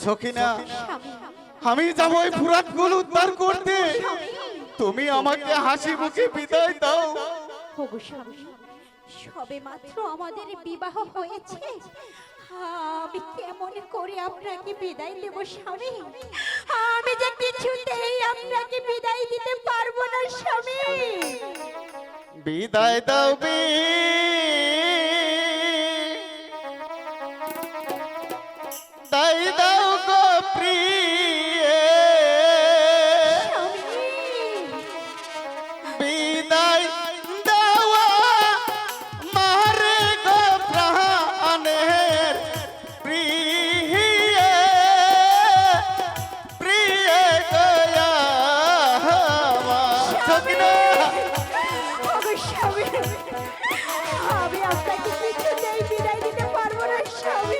সখিনা আমি যাব ওই ফুরাতগুলো উদ্ধার করতে। তুমি আমাকে হাসি মুখে বিদায় দাও। সবে মাত্র আমাদের বিবাহ হয়েছে। আমি কেমন করে আপনাকে বিদায় দেব স্বামী? আমি যে কিছুতেই আপনাকে বিদায় দিতে পারব না স্বামী। বিদায় দাও বিদায়। স্বামী আমি আপনাকে কিছুতেই বিদায় দিতে পারব না স্বামী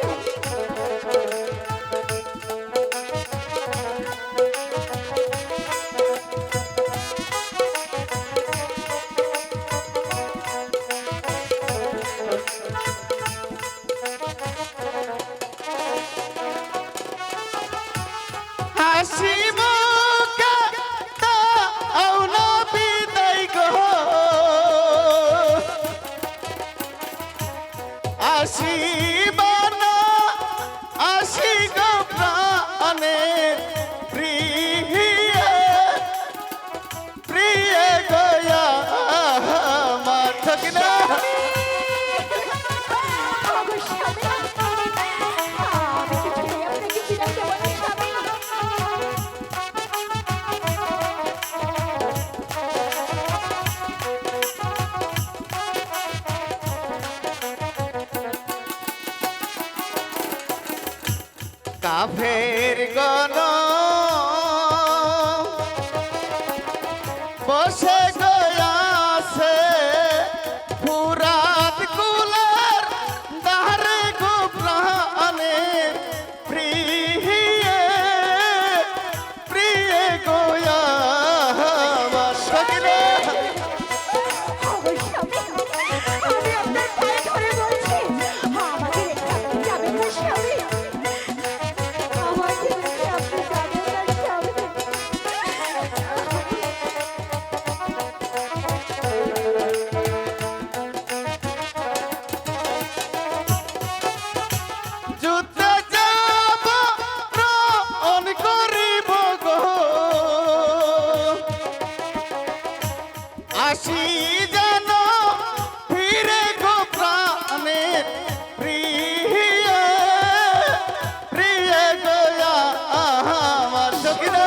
I see. আসিব। কাফের গণ যুদ্ধে যাব রণ করিব গো। আসি যেন ফিরে গো প্রাণে, প্রিয় প্রিয় গয়া আমার সখিরা।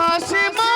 Cosimo!